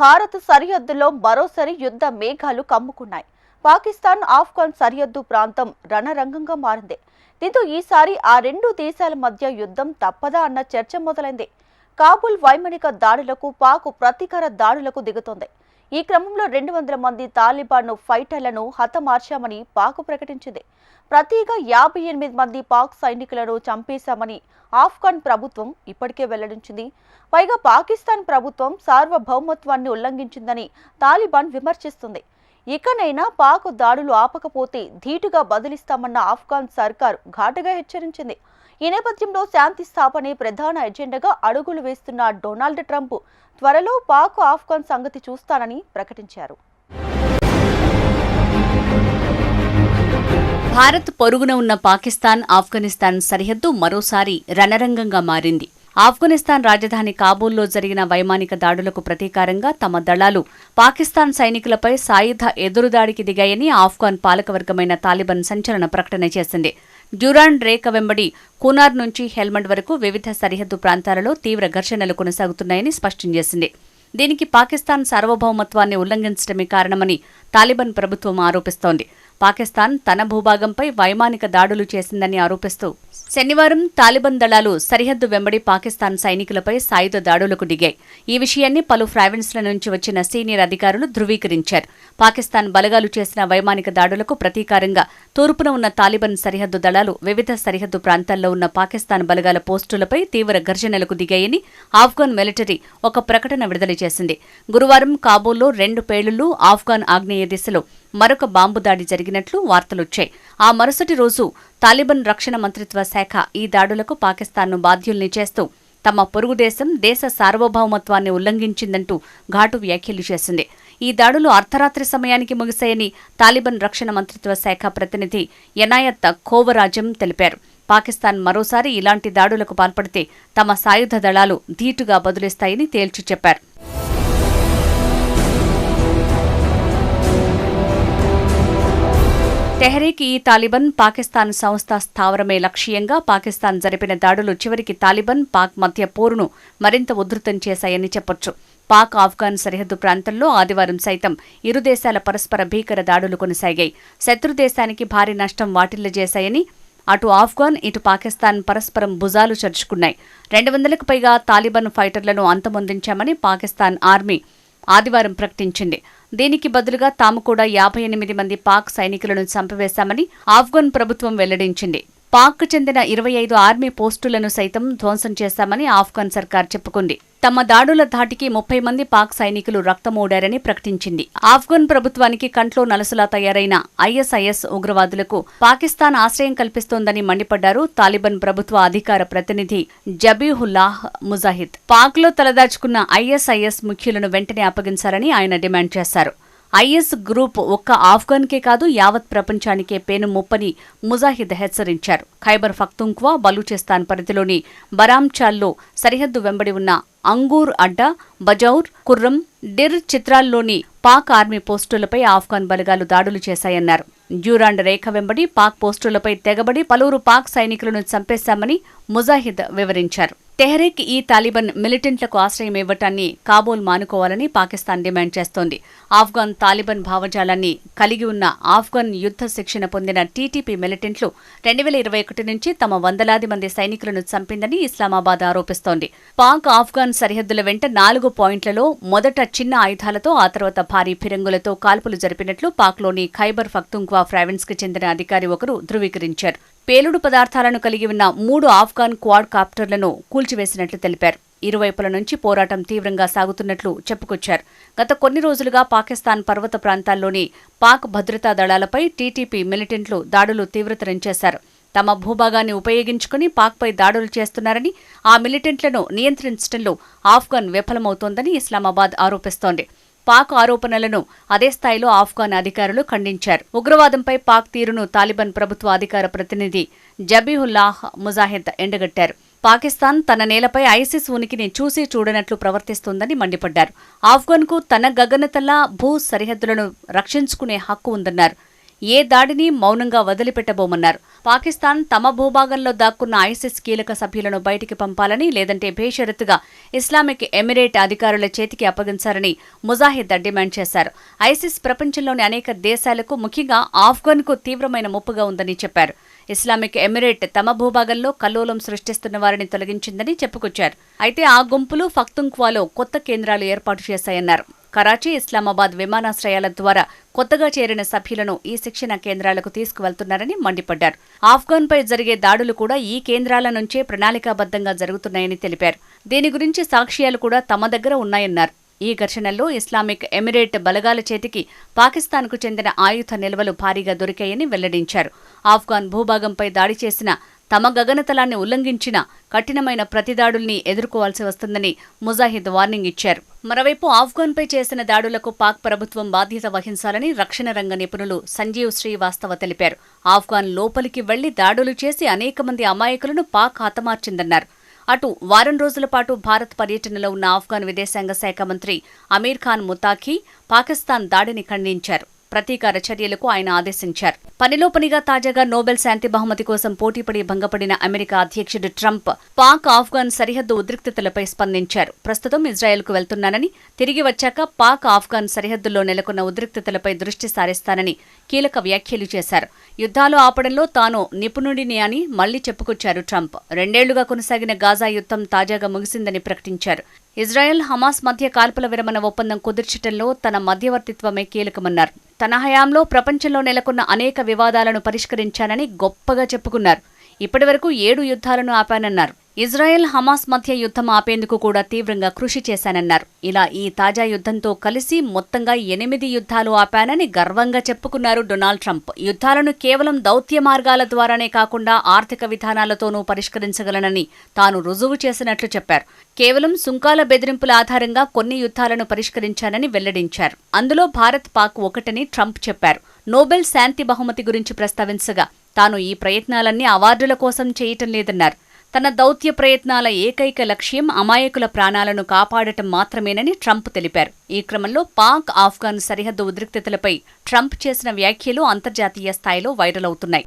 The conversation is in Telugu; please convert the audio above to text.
భారత్ సరిహద్దులో మరోసారి యుద్ధ మేఘాలు కమ్ముకున్నాయి. పాకిస్తాన్ ఆఫ్ఘన్ సరిహద్దు ప్రాంతం రణరంగంగా మారింది. దీంతో ఈసారి ఆ రెండు దేశాల మధ్య యుద్ధం తప్పదా అన్న చర్చ మొదలైంది. కాబుల్ వైమానిక దాడులకు పాక్ ప్రతీకార దాడులకు దిగుతోంది. ఈ క్రమంలో రెండు వందల మంది తాలిబాన్ ఫైటర్లను హతమార్చామని పాక్ ప్రకటించింది. ప్రతిగా యాభై ఎనిమిది మంది పాక్ సైనికులను చంపేశామని ఆఫ్ఘన్ ప్రభుత్వం ఇప్పటికే వెల్లడించింది. పైగా పాకిస్తాన్ ప్రభుత్వం సార్వభౌమత్వాన్ని ఉల్లంఘించిందని తాలిబాన్ విమర్శిస్తుంది. ఇకనైనా పాక్ దాడులు ఆపకపోతే ధీటుగా బదిలిస్తామన్న ఆఫ్ఘాన్ సర్కార్ ఘాటుగా హెచ్చరించింది. ఈ నేపథ్యంలో శాంతి స్థాపనే ప్రధాన ఎజెండాగా అడుగులు వేస్తున్న డొనాల్డ్ ట్రంప్ త్వరలో పాక్ ఆఫ్ఘాన్ సంగతి చూస్తానని ప్రకటించారు. భారత్ పొరుగున ఉన్న పాకిస్తాన్ ఆఫ్ఘనిస్తాన్ సరిహద్దు మరోసారి రణరంగంగా మారింది. ఆఫ్ఘనిస్తాన్ రాజధాని కాబూల్లో జరిగిన వైమానిక దాడులకు ప్రతీకారంగా తమ దళాలు పాకిస్తాన్ సైనికులపై సాయుధ ఎదురుదాడికి దిగాయని ఆఫ్ఘాన్ పాలకవర్గమైన తాలిబాన్ సంచలన ప్రకటన చేసింది. డ్యూరాన్ రేఖ వెంబడి కూనార్ నుంచి హెల్మండ్ వరకు వివిధ సరిహద్దు ప్రాంతాలలో తీవ్ర ఘర్షణలు కొనసాగుతున్నాయని స్పష్టం చేసింది. దీనికి పాకిస్తాన్ సార్వభౌమత్వాన్ని ఉల్లంఘించడమే కారణమని తాలిబాన్ ప్రభుత్వం ఆరోపిస్తోంది. పాకిస్తాన్ తన భూభాగంపై వైమానిక దాడులు చేసిందని ఆరోపిస్తూ శనివారం తాలిబాన్ దళాలు సరిహద్దు వెంబడి పాకిస్తాన్ సైనికులపై సాయుధ దాడులకు దిగాయి. ఈ విషయాన్ని పలు ప్రావిన్స్ల నుంచి వచ్చిన సీనియర్ అధికారులు ధృవీకరించారు. పాకిస్తాన్ బలగాలు చేసిన వైమానిక దాడులకు ప్రతీకారంగా తూర్పున ఉన్న తాలిబాన్ సరిహద్దు దళాలు వివిధ సరిహద్దు ప్రాంతాల్లో ఉన్న పాకిస్తాన్ బలగాల పోస్టులపై తీవ్ర ఘర్షణలకు దిగాయని ఆఫ్ఘాన్ మిలిటరీ ఒక ప్రకటన విడుదల చేసింది. గురువారం కాబూల్లో రెండు పేలుళ్ళు ఆఫ్ఘాన్ ఆగ్నేయ దిశలో మరొక బాంబు దాడి జరిగింది. జరిగినట్లు వార్తలొచ్చాయి. ఆ మరుసటి రోజు తాలిబాన్ రక్షణ మంత్రిత్వ శాఖ ఈ దాడులకు పాకిస్తాన్ను బాధ్యుల్ని చేస్తూ తమ పొరుగు దేశం దేశ సార్వభౌమత్వాన్ని ఉల్లంఘించిందంటూ ఘాటు వ్యాఖ్యలు చేసింది. ఈ దాడులు అర్ధరాత్రి సమయానికి ముగిశాయని తాలిబాన్ రక్షణ మంత్రిత్వ శాఖ ప్రతినిధి ఎనాయత్ కోవరాజం తెలిపారు. పాకిస్తాన్ మరోసారి ఇలాంటి దాడులకు పాల్పడితే తమ సాయుధ దళాలు ధీటుగా బదులిస్తాయని తేల్చి చెప్పారు. తెహరీక్ ఈ తాలిబన్ పాకిస్తాన్ సంస్థ స్థావరమే లక్ష్యంగా పాకిస్తాన్ జరిపిన దాడులు చివరికి తాలిబన్ పాక్ మధ్య పోరును మరింత ఉధృతం చేశాయని చెప్పొచ్చు. పాక్ ఆఫ్ఘాన్ సరిహద్దు ప్రాంతంలో ఆదివారం సైతం ఇరు దేశాల పరస్పర భీకర దాడులు కొనసాగాయి. శత్రు దేశానికి భారీ నష్టం వాటిల్లజేశాయని అటు ఆఫ్ఘాన్ ఇటు పాకిస్తాన్ పరస్పరం భుజాలు చరుచుకున్నాయి. రెండు వందలకు పైగా తాలిబన్ ఫైటర్లను అంతమొందించామని పాకిస్తాన్ ఆర్మీ ఆదివారం ప్రకటించింది. దీనికి బదులుగా తాము కూడా యాభై ఎనిమిది మంది పాక్ సైనికులను చంపివేశామని ఆఫ్ఘన్ ప్రభుత్వం వెల్లడించింది. పాక్ చెందిన ఇరవై ఐదు ఆర్మీ పోస్టులను సైతం ధ్వంసం చేశామని ఆఫ్ఘన్ సర్కార్ చెప్పుకుంది. తమ దాడుల ధాటికి ముప్పై మంది పాక్ సైనికులు రక్తమూడారని ప్రకటించింది. ఆఫ్ఘన్ ప్రభుత్వానికి కంట్లో నలసలా తయారైన ఐఎస్ఐఎస్ ఉగ్రవాదులకు పాకిస్తాన్ ఆశ్రయం కల్పిస్తోందని మండిపడ్డారు తాలిబాన్ ప్రభుత్వ అధికార ప్రతినిధి జబీహుల్లాహ్ ముజాహిద్. పాక్లో తలదాచుకున్న ఐఎస్ఐఎస్ ముఖ్యులను వెంటనే అప్పగించాలని ఆయన డిమాండ్ చేశారు. ఐఎస్ గ్రూప్ ఒక్క ఆఫ్ఘన్కే కాదు యావత్ ప్రపంచానికే పేను ముప్పని ముజాహిద్ హెచ్చరించారు. ఖైబర్ ఫక్తుంక్వా బలూచిస్తాన్ పరిధిలోని బరాంచాల్లో సరిహద్దు వెంబడి ఉన్న అంగూర్ అడ్డా బజౌర్ కుర్రం డిర్ చిత్రాల్లోని పాక్ ఆర్మీ పోస్టులపై ఆఫ్ఘాన్ బలగాలు దాడులు చేశాయన్నారు. డ్యూరాండ్ రేఖ వెంబడి పాక్ పోస్టులపై తెగబడి పలువురు పాక్ సైనికులను చంపేశామని ముజాహిద్ వివరించారు. తెహరీక్ ఈ తాలిబాన్ మిలిటెంట్లకు ఆశ్రయం ఇవ్వటాన్ని కాబూల్ మానుకోవాలని పాకిస్తాన్ డిమాండ్ చేస్తోంది. ఆఫ్ఘాన్ తాలిబాన్ భావజాలాన్ని కలిగి ఉన్న ఆఫ్ఘాన్ యుద్ధ శిక్షణ పొందిన టీటీపీ మిలిటెంట్లు రెండు వేల ఇరవై ఒకటి నుంచి తమ వందలాది మంది సైనికులను చంపిందని ఇస్లామాబాద్ ఆరోపిస్తోంది. పాక్ ఆఫ్ఘాన్ సరిహద్దుల వెంట నాలుగు పాయింట్లలో మొదట చిన్న ఆయుధాలతో ఆ తర్వాత భారీ ఫిరంగులతో కాల్పులు జరిపినట్లు పాక్లోని ఖైబర్ ఫక్తుంక్వా ప్రావిన్స్కి చెందిన అధికారి ఒకరు ధృవీకరించారు. పేలుడు పదార్థాలను కలిగి ఉన్న మూడు ఆఫ్ఘాన్ క్వాడ్ కాప్టర్లను కూల్చివేసినట్లు తెలిపారు. ఇరువైపుల నుంచి పోరాటం తీవ్రంగా సాగుతున్నట్లు చెప్పుకొచ్చారు. గత కొన్ని రోజులుగా పాకిస్తాన్ పర్వత ప్రాంతాల్లోని పాక్ భద్రతా దళాలపై టీటీపీ మిలిటెంట్లు దాడులు తీవ్రతరం చేశారు. తమ భూభాగాన్ని ఉపయోగించుకుని పాక్పై దాడులు చేస్తున్నారని ఆ మిలిటెంట్లను నియంత్రించడంలో ఆఫ్ఘాన్ విఫలమవుతోందని ఇస్లామాబాద్ ఆరోపిస్తోంది. పాక్ ఆరోపణలను అదే స్థాయిలో ఆఫ్ఘాన్ అధికారులు ఖండించారు. ఉగ్రవాదంపై పాక్ తీరును తాలిబాన్ ప్రభుత్వ అధికార ప్రతినిధి జబీహుల్లాహ్ ముజాహిద్ ఎండగట్టారు. పాకిస్తాన్ తన నేలపై ఐసిస్ ఉనికిని చూసి చూడనట్లు ప్రవర్తిస్తోందని మండిపడ్డారు. ఆఫ్ఘాన్కు తన గగనతల్లా భూ సరిహద్దులను రక్షించుకునే హక్కు ఉందన్నారు. ఏ దాడిని మౌనంగా వదిలిపెట్టబోమన్నారు. పాకిస్తాన్ తమ భూభాగంలో దాక్కున్న ఐసిస్ కీలక సభ్యులను బయటికి పంపాలని లేదంటే బేషరతుగా ఇస్లామిక్ ఎమిరేట్ అధికారుల చేతికి అప్పగించాలని ముజాహిద్ డిమాండ్ చేశారు. ఐసిస్ ప్రపంచంలోని అనేక దేశాలకు ముఖ్యంగా ఆఫ్ఘన్కు తీవ్రమైన ముప్పుగా ఉందని చెప్పారు. ఇస్లామిక్ ఎమిరేట్ తమ భూభాగంలో కల్లోలం సృష్టిస్తున్న వారిని తొలగించిందని చెప్పుకొచ్చారు. అయితే ఆ గుంపులు ఫక్తుంక్వాలో కొత్త కేంద్రాలు ఏర్పాటు చేశాయన్నారు. కరాచీ ఇస్లామాబాద్ విమానాశ్రయాల ద్వారా కొత్తగా చేరిన సభ్యులను ఈ శిక్షణ కేంద్రాలకు తీసుకువెళ్తున్నారని మండిపడ్డారు. ఆఫ్ఘన్పై జరిగే దాడులు కూడా ఈ కేంద్రాల నుంచే ప్రణాళికాబద్ధంగా జరుగుతున్నాయని తెలిపారు. దీని గురించి సాక్ష్యాలు కూడా తమ దగ్గర ఉన్నాయన్నారు. ఈ ఘర్షణల్లో ఇస్లామిక్ ఎమిరేట్ బలగాల చేతికి పాకిస్తాన్కు చెందిన ఆయుధ నిల్వలు భారీగా దొరికాయని వెల్లడించారు. ఆఫ్ఘాన్ భూభాగంపై దాడి చేసిన తమ గగనతలాన్ని ఉల్లంఘించిన కఠినమైన ప్రతిదాడుల్ని ఎదుర్కోవాల్సి వస్తుందని ముజాహిద్ వార్నింగ్ ఇచ్చారు. మరోవైపు ఆఫ్ఘాన్పై చేసిన దాడులకు పాక్ ప్రభుత్వం బాధ్యత వహించాలని రక్షణ రంగ నిపుణులు సంజీవ్ శ్రీవాస్తవ తెలిపారు. ఆఫ్ఘాన్ లోపలికి వెళ్ళి దాడులు చేసి అనేక మంది అమాయకులను పాక్ హతమార్చిందన్నారు. అటు వారం రోజుల పాటు భారత్ పర్యటనలో ఉన్న ఆఫ్ఘాన్ విదేశాంగ శాఖ మంత్రి అమీర్ ఖాన్ ముతాఖీ పాకిస్తాన్ దాడిని ఖండించారు. ప్రతీకార చర్యలకు ఆయన ఆదేశించారు. పనిలో పనిగా తాజాగా నోబెల్ శాంతి బహుమతి కోసం పోటీపడి భంగపడిన అమెరికా అధ్యక్షుడు ట్రంప్ పాక్ ఆఫ్ఘాన్ సరిహద్దు ఉద్రిక్తతలపై స్పందించారు. ప్రస్తుతం ఇజ్రాయెల్కు వెళ్తున్నానని తిరిగి వచ్చాక పాక్ ఆఫ్ఘాన్ సరిహద్దుల్లో నెలకొన్న ఉద్రిక్తతలపై దృష్టి సారిస్తానని కీలక వ్యాఖ్యలు చేశారు. యుద్ధాలు ఆపడంలో తాను నిపుణుడిని అని మళ్ళీ చెప్పుకొచ్చారు ట్రంప్. రెండేళ్ళుగా కొనసాగిన గాజా యుద్ధం తాజాగా ముగిసిందని ప్రకటించారు. ఇజ్రాయెల్ హమాస్ మధ్య కాల్పుల విరమణ ఒప్పందం కుదిర్చటంలో తన మధ్యవర్తిత్వమే కీలకమన్నారు. తన హయాంలో ప్రపంచంలో నెలకొన్న అనేక వివాదాలను పరిష్కరించానని గొప్పగా చెప్పుకున్నారు. ఇప్పటివరకు ఏడు యుద్ధాలను ఆపానన్నారు. ఇజ్రాయెల్ హమాస్ మధ్య యుద్ధం ఆపేందుకు కూడా తీవ్రంగా కృషి చేశానన్నారు. ఇలా ఈ తాజా యుద్ధంతో కలిసి మొత్తంగా ఎనిమిది యుద్ధాలు ఆపానని గర్వంగా చెప్పుకున్నారు డొనాల్డ్ ట్రంప్. యుద్ధాలను కేవలం దౌత్య మార్గాల ద్వారానే కాకుండా ఆర్థిక విధానాలతోనూ పరిష్కరించగలనని తాను రుజువు చేసినట్లు చెప్పారు. కేవలం సుంకాల బెదిరింపుల ఆధారంగా కొన్ని యుద్ధాలను పరిష్కరించానని వెల్లడించారు. అందులో భారత్ పాక్ ఒకటని ట్రంప్ చెప్పారు. నోబెల్ శాంతి బహుమతి గురించి ప్రస్తావించగా తాను ఈ ప్రయత్నాలన్నీ అవార్డుల కోసం చేయటం లేదన్నారు. తన దౌత్య ప్రయత్నాల ఏకైక లక్ష్యం అమాయకుల ప్రాణాలను కాపాడటం మాత్రమేనని ట్రంప్ తెలిపారు. ఈ క్రమంలో పాక్ ఆఫ్ఘాన్ సరిహద్దు ఉద్రిక్తతలపై ట్రంప్ చేసిన వ్యాఖ్యలు అంతర్జాతీయ స్థాయిలో వైరల్ అవుతున్నాయి.